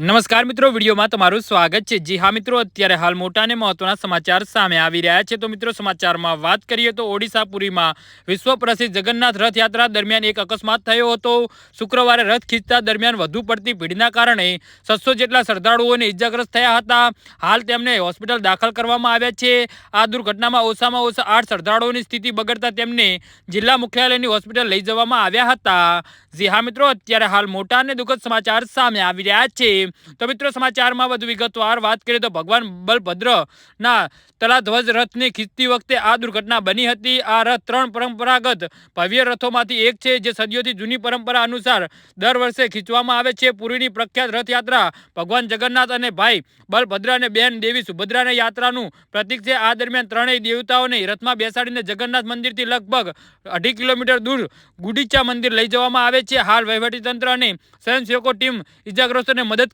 નમસ્કાર મિત્રો, વિડીયોમાં તમારું સ્વાગત છે. જી હા મિત્રો, અત્યારે હાલ મોટા અને મહત્વના સમાચાર સામે આવી રહ્યા છે. તો મિત્રો, સમાચારમાં વાત કરીએ તો ઓડિશા પુરીમાં વિશ્વ પ્રસિદ્ધ જગન્નાથ રથયાત્રા દરમિયાન એક અકસ્માત થયો હતો. શુક્રવારે રથ ખીચતા દરમિયાન વધુ પડતી ભીડના કારણે સત્સો જેટલા શ્રદ્ધાળુઓને ઇજાગ્રસ્ત થયા હતા. હાલ તેમને હોસ્પિટલ દાખલ કરવામાં આવ્યા છે. આ દુર્ઘટનામાં ઓછામાં ઓછા આઠ શ્રદ્ધાળુઓની સ્થિતિ બગડતા તેમને જિલ્લા મુખ્યાલયની હોસ્પિટલ લઈ જવામાં આવ્યા હતા. જી હા મિત્રો, અત્યારે હાલ મોટા અને દુઃખદ સમાચાર સામે આવી રહ્યા છે. તો મિત્રો સમાચારમાં વધુ વિગતવાર વાત કરીએ તો ભગવાન બલભદ્રના તલાધ્વજ રથને ખીચતી વખતે આ દુર્ઘટના બની હતી. આ રથ ત્રણ પરંપરાગત ભવ્ય રથોમાંથી એક છે, જે સદીઓથી જૂની પરંપરા અનુસાર દર વર્ષે ખીચવામાં આવે છે. પુરીની પ્રખ્યાત રથયાત્રા ભગવાન જગન્નાથ અને ભાઈ બલભદ્ર અને બેન દેવી સુભદ્રાને યાત્રાનું પ્રતીક છે. આ દરમિયાન ત્રણેય દેવતાઓને રથમાં બેસાડીને જગન્નાથ મંદિરથી લગભગ અઢી કિલોમીટર દૂર ગુડીચા મંદિર લઈ જવામાં આવે છે. હાલ વહીવટીતંત્ર અને સ્વયંસેવકો ટીમ ઇજાગ્રસ્તોને મદદ